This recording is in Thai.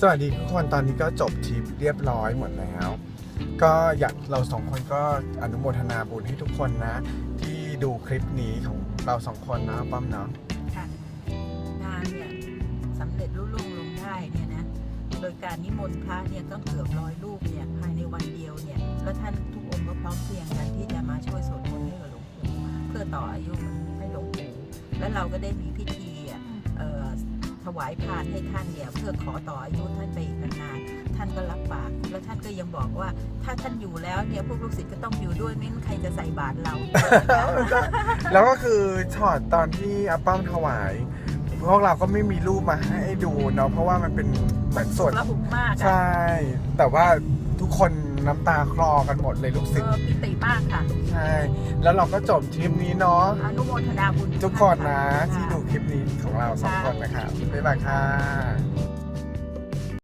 สวัสดีทุกคนตอนนี้ก็จบทริปเรียบร้อยหมดแล้ว ก็อยากเราสองคนก็อนุโมทนาบุญให้ทุกคนนะ ที่ดูคลิปนี้ของเราสองคนนะป้อมเนาะค่ะงานเนี่ยสำเร็จรุ่ล่วงลงได้เนี่ยนะโดยการนิมนต์พระเนี่ยก็เกือบร้อยรูปเนี่ยภายในวันเดียวเนี่ยแล้วท่านทุกองค์ก็พร้อมเพรียงกันที่จะมาช่วยสวดมนต์ให้กับหลวงปู่เพื่อต่ออายุให้หลวงปู่และเราก็ได้มีพิธี วายพานให้ท่านเนี่ยเพื่อขอต่ออายุท่านไปอีกนานๆท่านก็รับปากแล้วท่านก็ยังบอกว่า ถ้าท่านอยู่แล้วเนี่ยพวกลูกศิษย์ก็ต้องอยู่ด้วยไม่งั้นใครจะใส่บาตรเรา แล้วก็คือช็อตตอนที่อาป้อมถวายพวกเราก็ไม่มีรูปมาให้ดูเนาะเพราะว่ามันเป็นเหมือนสวดระหุกมากอะ ใช่ แต่ว่าทุกคนน้ำตาคลอกันหมดเลยลูกศิษเอย์ อปิติมากค่ะใช่ แล้วเราก็จบทริปนี้เนาะอนุโมทนาบุญทุกคนนะค่ะที่ดูคลิปนี้ของเราสองคนนะครับบ๊ายบายค่ะ